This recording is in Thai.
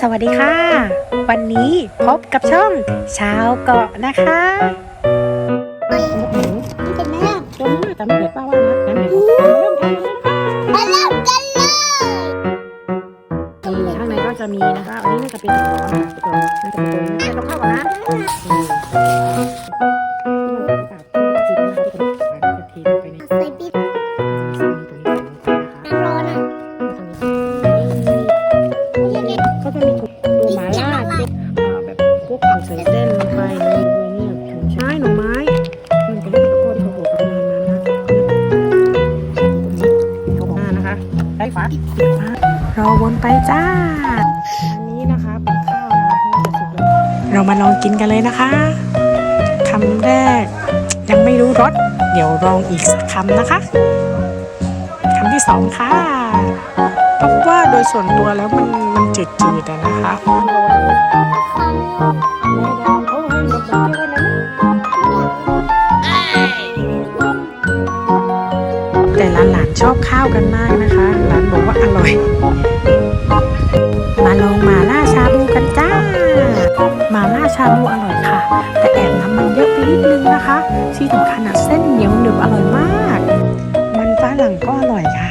สวัสดีค่ะ วันนี้พบกับช่องชาวเกาะนะคะเห็นไหมอะจนน่าจะไม่เผ็ดป้าว่านะงั้นเดี๋ยวเราเริ่มทำเลยค่ะมาเริ่มกันเลยนี่ข้างในก็จะมีนะคะอันนี้น่าจะเป็นร้อนนะทุกคนน่าจะเป็นตัวนี้ต้องเข้าก่อนนะนี่ ในเนี่ยถุงใช้หน่อไม้มันจะเรียกตะโกนเขาบอกประมาณนั้นนะเขาบอกหน้านะคะได้ฝาเราวนไปจ้า อันนี้นะคะเป็นข้าวนะน่าจะสุกแล้วเรามาลองกินกันเลยนะคะคำแรก ยังไม่รู้รสเดี๋ยวลองอีกสักคำนะคะคำที่สองค่ะเพราะว่าโดยส่วนตัวแล้วมันมันจืดๆอะนะคะคันแต่ ชอบข้าวกันมากนะคะหลานบอกว่าอร่อย มาลองมาล่าชาบูกันจ้า มาล่าชาบูอร่อยค่ะ แต่แอบน้ำมันเยอะไปนิดนึงนะคะ ที่สำคัญอะเส้นเหนียวหนึบอร่อยมาก มันฝรั่งก็อร่อยค่ะ